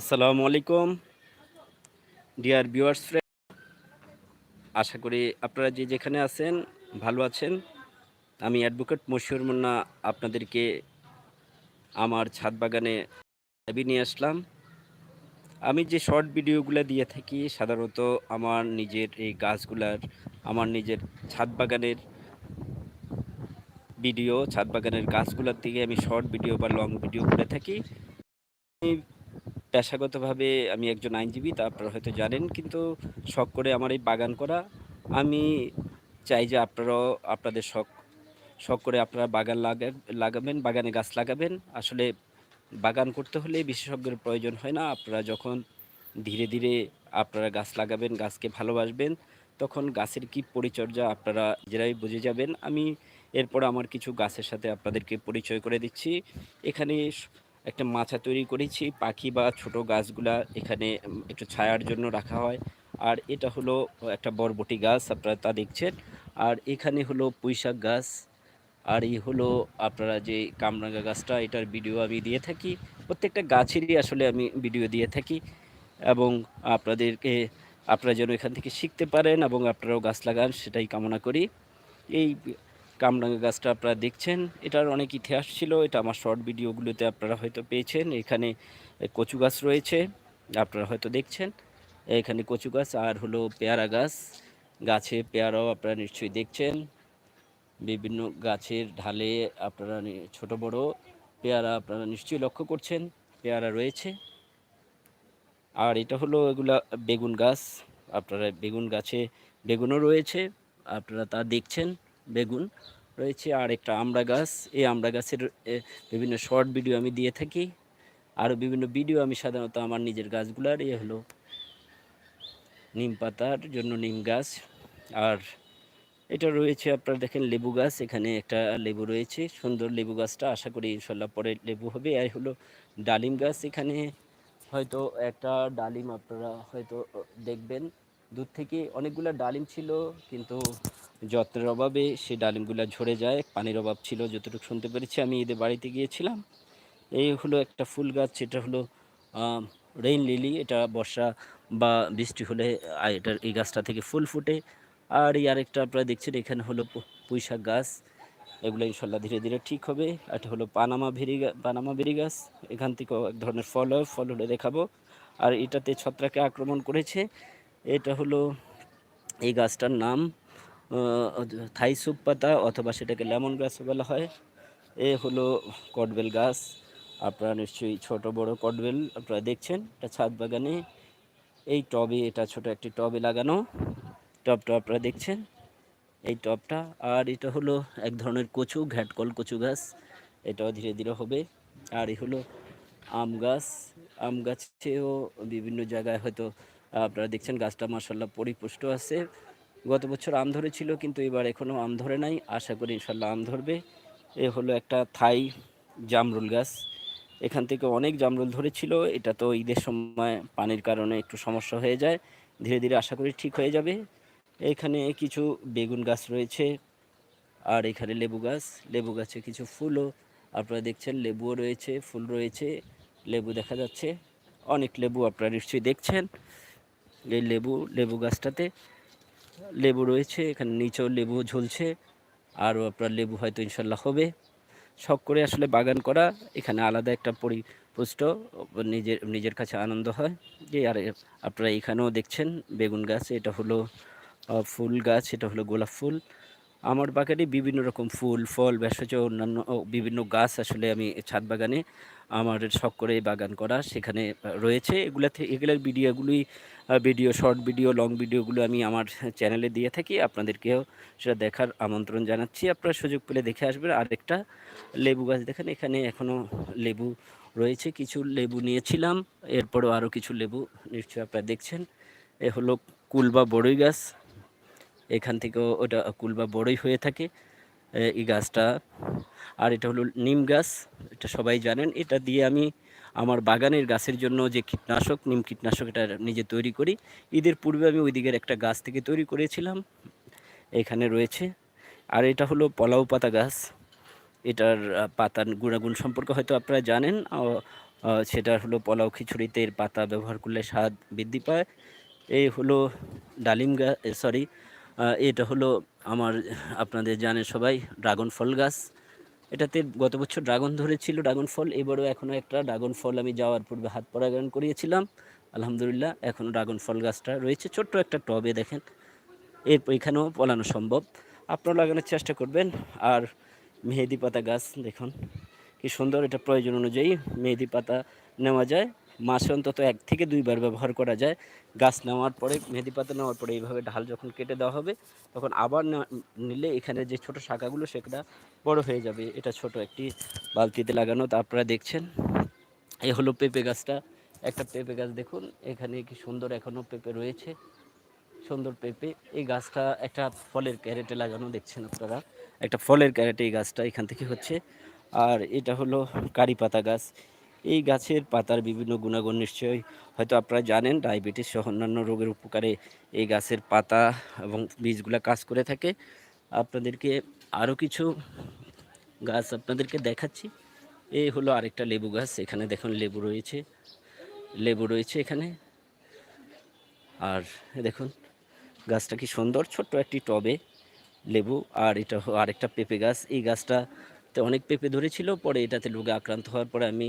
আসসালামু আলাইকুম। Dear viewers friend আশা করি আপনারা যে যেখানে আছেন, ভালো আছেন। আমি অ্যাডভোকেট মশিউর মুন্না আপনাদেরকে আমার ছাদ বাগানে নিয়ে আসলাম। আমি যে শর্ট ভিডিওগুলো দিয়ে থাকি, সাধারণত আমার নিজের এই গাছগুলার, আমার নিজের ছাদ বাগানের ভিডিও ছাদ বাগানের গাছগুলোর থেকে আমি শর্ট ভিডিও বা লং ভিডিও করে থাকি। পেশাগতভাবে আমি একজন আইনজীবী তা আপনারা হয়তো জানেন, কিন্তু শখ করে আমার এই বাগান করা। আমি চাই যে আপনারাও, আপনাদের শখ শখ করে আপনারা বাগান লাগা, লাগাবেন, বাগানে গাছ লাগাবেন। আসলে বাগান করতে হলে বিশেষজ্ঞের প্রয়োজন হয় না। আপনারা যখন ধীরে ধীরে আপনারা গাছ লাগাবেন, গাছকে ভালোবাসবেন, তখন গাছের কি পরিচর্যা আপনারা নিজেরাই বুঝে যাবেন। আমি এরপর আমার কিছু গাছের সাথে আপনাদেরকে পরিচয় করে দিচ্ছি। এখানে একটা মাচা তৈরি করেছি। পাখি বা ছোট গাছগুলা এখানে একটু ছায়ার জন্য রাখা হয়। আর এটা হলো একটা বরবটি গাছ, আপনারা তা দেখছেন। আর এখানে হলো পুঁইশাক গাছ। আর এই হলো আপনারা যে কামরাঙ্গা গাছটা, এটার ভিডিও আমি দিয়ে থাকি। প্রত্যেকটা গাছেরই আসলে আমি ভিডিও দিয়ে থাকি। এবং আপনাদেরকে, আপনারা যেন এখান থেকে শিখতে পারেন এবং আপনারাও গাছ লাগান, সেটাই কামনা করি। এই কামরাঙ্গা গাছটা আপনারা দেখছেন। এটার অনেক ইতিহাস ছিল, এটা আমার শর্ট ভিডিওগুলোতে আপনারা হয়তো পেয়েছেন। এখানে কচু গাছ রয়েছে, আপনারা হয়তো দেখছেন। এখানে কচু গাছ আর হলো পেয়ারা গাছ। গাছে পেয়ারাও আপনারা নিশ্চয়ই দেখছেন। বিভিন্ন গাছের ঢালে আপনারা ছোট বড় পেয়ারা আপনারা নিশ্চয়ই লক্ষ্য করছেন, পেয়ারা রয়েছে। আর এটা হলো এগুলা বেগুন গাছ। আপনারা বেগুন গাছে বেগুনও রয়েছে, আপনারা তা দেখছেন। বেগুন রয়েছে আর একটা আমড়া গাছ। এই আমড়া গাছের বিভিন্ন শর্ট ভিডিও আমি দিয়ে থাকি। আরও বিভিন্ন ভিডিও আমি সাধারণত আমার নিজের গাছগুলার, এ হলো নিম পাতার জন্য নিম গাছ। আর এটা রয়েছে আপনারা দেখেন লেবু গাছ, এখানে একটা লেবু রয়েছে, সুন্দর লেবু গাছটা। আশা করি ইনশাল্লাহ পরে লেবু হবে। আর হলো ডালিম গাছ, এখানে হয়তো একটা ডালিম আপনারা হয়তো দেখবেন। দূর থেকে অনেকগুলো ডালিম ছিল, কিন্তু যত্নের অভাবে সেই ডালিমগুলো ঝরে যায়, পানির অভাব ছিল, যতটুকু শুনতে পেরেছি আমি এদের বাড়িতে গিয়েছিলাম। এই হলো একটা ফুল গাছ, এটা হলো রেইন লিলি এটা বর্ষা বা বৃষ্টি হলে এটার এই গাছটা থেকে ফুল ফুটে। আর এই আরেকটা আপনারা দেখছেন, এখানে হলো পুঁইশাক গাছ। এগুলো ইনশাল্লাহ ধীরে ধীরে ঠিক হবে। এটা হলো পানামা ভেরি পানামা বেরি গাছ। এখান থেকেও এক ধরনের ফল হয়, ফল হলে দেখাবো। আর এটাতে ছত্রাকে আক্রমণ করেছে। এটা হলো এই গাছটার নাম আহ, থাই সুপ পাতা অথবা সেটাকে লেমন গাছ বলা হয়। এ হলো কটবেল গাছ। আপনারা নিশ্চয়ই ছোট বড় কটবেল আপনারা দেখছেন। এটা ছাদ বাগানে। এই টবে এটা ছোট একটি টবে লাগানো। টবটা আপনারা দেখছেন। এই টবটা। আর এটা হলো এক ধরনের কচু ঘ্যাটকল কচু গাছ। এটাও ধীরে ধীরে হবে। আর এই হলো আম গাছ। আম গাছেও বিভিন্ন জায়গায় হয়তো আপনারা দেখছেন, গাছটা মাসাল্লাহ পরিপুষ্ট আছে। গত বছর আম ধরেছিল, কিন্তু এবার এখনও আম ধরে নাই। আশা করি ইনশাল্লাহ আম ধরবে। এ হলো একটা থাই জামরুল গাছ। এখান থেকে অনেক জামরুল ধরেছিল। এটা তো ঈদের সময় পানির কারণে একটু সমস্যা হয়ে যায়। ধীরে ধীরে আশা করি ঠিক হয়ে যাবে। এখানে কিছু বেগুন গাছ রয়েছে আর এখানে লেবু গাছ। লেবু গাছে কিছু ফুলও। আপনারা দেখছেন, লেবুও রয়েছে, ফুল রয়েছে, লেবু দেখা যাচ্ছে। অনেক লেবু আপনারা নিশ্চয়ই দেখছেন। এই লেবু লেবু গাছটাতে লেবু রয়েছে, এখানে নিচেও লেবু ঝুলছে, আরও আপনার লেবু হয়তো ইনশাল্লাহ হবে। শখ করে আসলে বাগান করা, এখানে আলাদা একটা পরিপুষ্ট, নিজের নিজের কাছে আনন্দ হয়। যে আর আপনারা এখানেও দেখছেন বেগুন গাছ, এটা হলো ফুল গাছ, এটা হলো গোলাপ ফুল। আমার বাগানে বিভিন্ন রকম ফুল, ফল ভেষজ অন্যান্য বিভিন্ন গাছ আসলে আমি ছাদ বাগানে আমার শখ করে বাগান করা সেখানে রয়েছে। এগুলাতে, এগুলোর ভিডিওগুলি ভিডিও, শর্ট ভিডিও, লং ভিডিওগুলো আমি আমার চ্যানেলে দিয়ে থাকি। আপনাদেরকেও সেটা দেখার আমন্ত্রণ জানাচ্ছি। আপনারা সুযোগ পেলে দেখে আসবেন। আরেকটা লেবু গাছ দেখেন, এখানে এখনও লেবু রয়েছে। কিছু লেবু নিয়েছিলাম, এরপরও আরও কিছু লেবু নিশ্চয়ই আপনারা দেখছেন। এ হলো কুল বা বড়ই গাছ। এখান থেকেও ওটা কুল বা বড়ই হয়ে থাকে। এই গাছটা। আর এটা হলো নিম গাছ, এটা সবাই জানেন। এটা দিয়ে আমি আমার বাগানের গাছের জন্য যে কীটনাশক, নিম কীটনাশক এটা নিজে তৈরি করি। ঈদের পূর্বে আমি ওই দিকের একটা গাছ থেকে তৈরি করেছিলাম, এখানে রয়েছে। আর এটা হলো পলাও পাতা গাছ। এটার পাতার গুণাগুণ সম্পর্কে হয়তো আপনারা জানেন। সেটা হলো পোলাও খিচুড়িতে এর পাতা ব্যবহার করলে স্বাদ বৃদ্ধি পায়। এই হলো ডালিম গাছ সরি এটা হলো আমার, আপনাদের জানেন সবাই, ড্রাগন ফল গাছ। এটাতে গত বছর ড্রাগন ধরেছিল, ড্রাগন ফল। এবারও এখনও একটা ড্রাগন ফল আমি যাওয়ার পূর্বে হাত পরাগায়ন করিয়েছিলাম। আলহামদুলিল্লাহ এখনও ড্রাগন ফল গাছটা রয়েছে। ছোট্ট একটা টবে দেখেন, এর এখানেও পলানো সম্ভব। আপনারা লাগানোর চেষ্টা করবেন। আর মেহেদি পাতা গাছ দেখুন, কি সুন্দর। এটা প্রয়োজন অনুযায়ী মেহেদি পাতা নেওয়া যায়। মাসে অন্তত এক থেকে দুইবার ব্যবহার করা যায়। গাছ নেওয়ার পরে, মেহেদি পাতা নেওয়ার পরে এইভাবে ঢাল যখন কেটে দেওয়া হবে, তখন আবার নিলে এখানে যে ছোট শাখাগুলো সেটা বড় হয়ে যাবে। এটা ছোট একটি বালতিতে লাগানো তা আপনারা দেখছেন, এই হলো পেঁপে গাছটা। একটা পেঁপে গাছ দেখুন, এখানে কি সুন্দর এখনও পেঁপে রয়েছে। সুন্দর পেঁপে। এই গাছটা একটা ফলের ক্যারেটে লাগানো, দেখছেন আপনারা? একটা ফলের ক্যারেটে এই গাছটা এখান থেকে হচ্ছে। আর এটা হলো কারি পাতা গাছ। এই গাছের পাতার বিভিন্ন গুণাগুণ নিশ্চয়ই হয়তো আপনারা জানেন, ডায়াবেটিস সহ অন্যান্য রোগের উপকারে এই গাছের পাতা এবং বীজগুলা কাজ করে থাকে। আপনাদেরকে আরও কিছু গাছ আপনাদেরকে দেখাচ্ছি। এই হলো আরেকটা লেবু গাছ, এখানে দেখুন লেবু রয়েছে। লেবু রয়েছে এখানে। আর দেখুন, গাছটা কি সুন্দর, ছোট্ট একটি টবে লেবু। আর এটা আরেকটা পেঁপে গাছ। এই গাছটাতে অনেক পেঁপে ধরেছিল, পরে এটাতে রোগে আক্রান্ত হওয়ার পরে আমি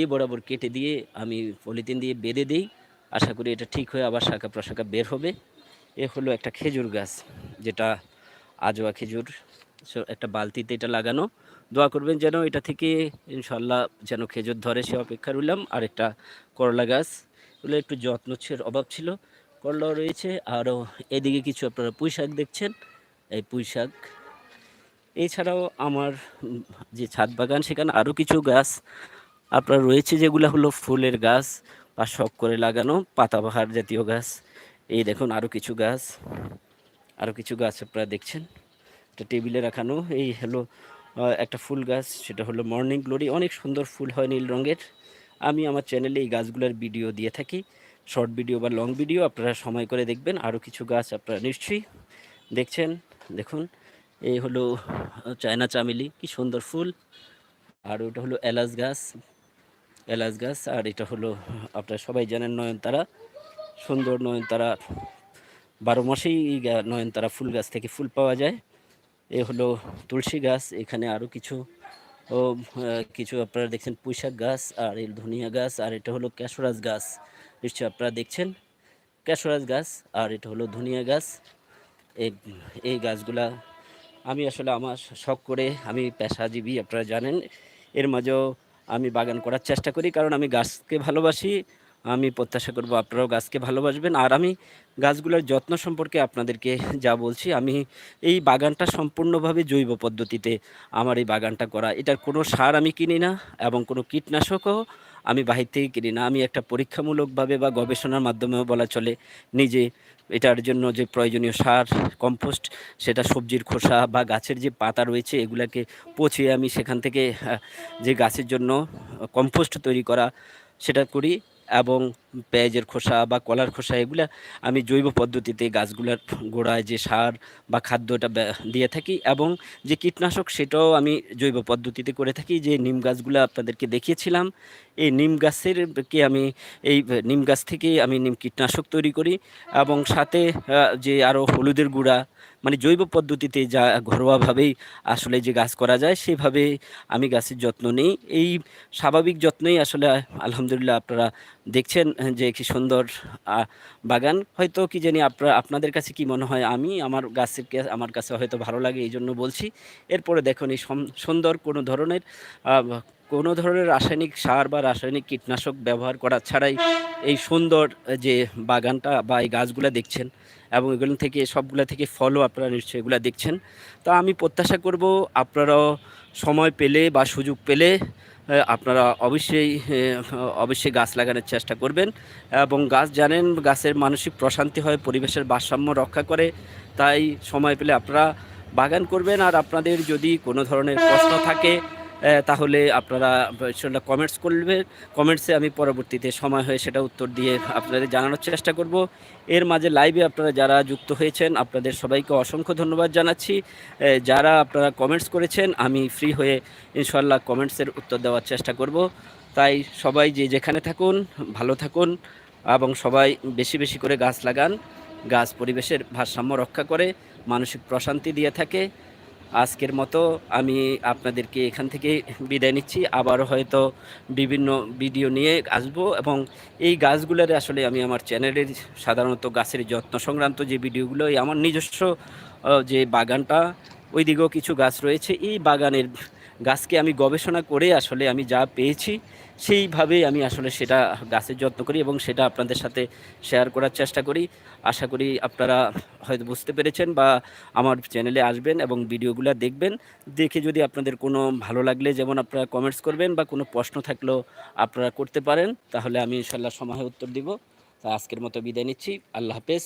এই বরাবর কেটে দিয়ে আমি পলিথিন দিয়ে বেঁধে দিই। আশা করি এটা ঠিক হয়ে আবার শাখা প্রশাখা বের হবে। এ হলো একটা খেজুর গাছ, যেটা আজোয়া খেজুর। একটা বালতিতে এটা লাগানো। দোয়া করবেন যেন এটা থেকে ইনশাল্লাহ যেন খেজুর ধরে, সে অপেক্ষা রইলাম। আর একটা করলা গাছ, এগুলো একটু যত্নচ্ছের অভাব ছিল। করলাও রয়েছে। আরও এদিকে কিছু আপনারা পুঁই শাক দেখছেন। এই পুঁই শাক। এছাড়াও আমার যে ছাদ বাগান, সেখানে আরও কিছু গাছ আপনার রয়েছে যেগুলো হলো ফুলের গাছ বা শখ করে লাগানো পাতাবাহার জাতীয় গাছ। এই দেখুন আরও কিছু গাছ। আরও কিছু গাছ আপনারা দেখছেন। একটা টেবিলে রাখানো। এই হলো একটা ফুল গাছ। সেটা হলো মর্নিং গ্লোরি। অনেক সুন্দর ফুল হয় নীল রঙের। আমি আমার চ্যানেলে এই গাছগুলোর ভিডিও দিয়ে থাকি। শর্ট ভিডিও বা লং ভিডিও আপনারা সময় করে দেখবেন। আরও কিছু গাছ আপনারা নিশ্চয়ই দেখছেন। দেখুন, এই হলো চায়না চামেলি। কি সুন্দর ফুল। আর ওটা হলো এলাচ গাছ। এলাচ গাছ, আর এটা হলো, আপনারা সবাই জানেন নয়নতারা, সুন্দর নয়নতারা, বারো মাসেই নয়নতারা ফুল গাছ থেকে ফুল পাওয়া যায়। এ হলো তুলসী গাছ, এখানে আরও কিছু, ও কিছু আপনারা দেখছেন পুঁইশাক গাছ, আর এই ধনিয়া গাছ, আর এটা হলো ক্যাশরাজ গাছ। নিশ্চয়ই আপনারা দেখছেন ক্যাশরাজ গাছ, আর এটা হলো ধনিয়া গাছ। এই গাছগুলা আমি আসলে আমার শখ করে, আমি পেশাজীবী, আপনারা জানেন। এর মাঝেও আমি বাগান করার চেষ্টা করি, কারণ আমি গাছকে ভালোবাসি, আমি প্রত্যাশা করব আপনারাও গাছকে ভালোবাসবেন। আর আমি গাছগুলোর যত্ন সম্পর্কে আপনাদেরকে যা বলছি, আমি এই বাগানটা সম্পূর্ণভাবে জৈব পদ্ধতিতে আমার এই বাগানটা করা। এটার কোনো সার আমি কিনি না এবং কোনো কীটনাশকও আমি বাহির থেকে কিনি না। আমি একটা পরীক্ষামূলকভাবে বা গবেষণার মাধ্যমেও বলা চলে, নিজে এটার জন্য যে প্রয়োজনীয় সার, কম্পোস্ট, সেটা সবজির খোসা বা গাছের যে পাতা রয়েছে, এগুলাকে পচিয়ে আমি সেখান থেকে যে গাছের জন্য কম্পোস্ট তৈরি করা, সেটা করি। এবং পেঁয়াজের খোসা বা কলার খোসা, এগুলা আমি জৈব পদ্ধতিতে গাছগুলোর গোড়ায় যে সার বা খাদ্যটা দিয়ে থাকি এবং যে কীটনাশক সেটাও আমি জৈব পদ্ধতিতে করে থাকি। যে নিম গাছগুলো আপনাদেরকে দেখিয়েছিলাম, এই নিম গাছের কে আমি, এই নিম গাছ থেকেই আমি নিম কীটনাশক তৈরি করি এবং সাথে যে আরও হলুদের গুঁড়া মানে জৈব পদ্ধতিতে যা ঘরোয়াভাবেই আসলে যে গাছ করা যায়, সেভাবে আমি গাছের যত্ন নিই। এই স্বাভাবিক যত্নই আসলে আলহামদুলিল্লাহ আপনারা দেখছেন যে কি সুন্দর বাগান। হয়তো কি জানি আপনারা আপনাদের কাছে কি মনে হয়, আমি আমার গাছের আমার কাছে হয়তো ভালো লাগে এই জন্য বলছি। এরপরে দেখুন এই সুন্দর কোনো ধরনের কোনো ধরনের রাসায়নিক সার বা রাসায়নিক কীটনাশক ব্যবহার করা ছাড়াই এই সুন্দর যে বাগানটা বা এই গাছগুলো দেখছেন এবং এগুলো থেকে সবগুলো থেকে ফলও আপনারা নিশ্চয়ই এগুলো দেখছেন। তো আমি প্রত্যাশা করব আপনারাও সময় পেলে বা সুযোগ পেলে আপনারা অবশ্যই অবশ্যই গাছ লাগানোর চেষ্টা করবেন এবং গাছ জানেন গাছের মানসিক প্রশান্তি হয়, পরিবেশের ভারসাম্য রক্ষা করে, তাই সময় পেলে আপনারা বাগান করবেন। আর আপনাদের যদি কোনো ধরনের প্রশ্ন থাকে তাহলে আপনারা সেটা কমেন্টস করবেন কমেন্টসে আমি পরবর্তীতে সময় হয়ে সেটা উত্তর দিয়ে আপনাদের জানানোর চেষ্টা করব। এর মাঝে লাইভে আপনারা যারা যুক্ত হয়েছেন, আপনাদের সবাইকে অসংখ্য ধন্যবাদ জানাচ্ছি। যারা আপনারা কমেন্টস করেছেন, আমি ফ্রি হয়ে ইনশাল্লাহ কমেন্টসের উত্তর দেওয়ার চেষ্টা করব। তাই সবাই যে যেখানে থাকুন, ভালো থাকুন এবং সবাই বেশি বেশি করে গাছ লাগান। গাছ পরিবেশের ভারসাম্য রক্ষা করে, মানসিক প্রশান্তি দিয়ে থাকে। আজকের মতো আমি আপনাদেরকে এখান থেকে বিদায় নিচ্ছি। আবারও হয়তো বিভিন্ন ভিডিও নিয়ে আসব এবং এই গাছগুলোর আসলে আমি আমার চ্যানেলের সাধারণত গাছের যত্ন সংক্রান্ত যে ভিডিওগুলো আমার নিজস্ব যে বাগানটা ওই দিকেও কিছু গাছ রয়েছে। এই বাগানের গাছকে আমি গবেষণা করে আসলে আমি যা পেয়েছি, সেইভাবেই আমি আসলে সেটা গাছের যত্ন করি এবং সেটা আপনাদের সাথে শেয়ার করার চেষ্টা করি। আশা করি আপনারা হয়তো বুঝতে পেরেছেন বা আমার চ্যানেলে আসবেন এবং ভিডিওগুলো দেখবেন। দেখে যদি আপনাদের কোনো ভালো লাগলে যেমন আপনারা কমেন্টস করবেন বা কোনো প্রশ্ন থাকলেও আপনারা করতে পারেন, তাহলে আমি ইনশাল্লাহ সময় উত্তর দিব। তা আজকের মতো বিদায় নিচ্ছি। আল্লাহ হাফেজ।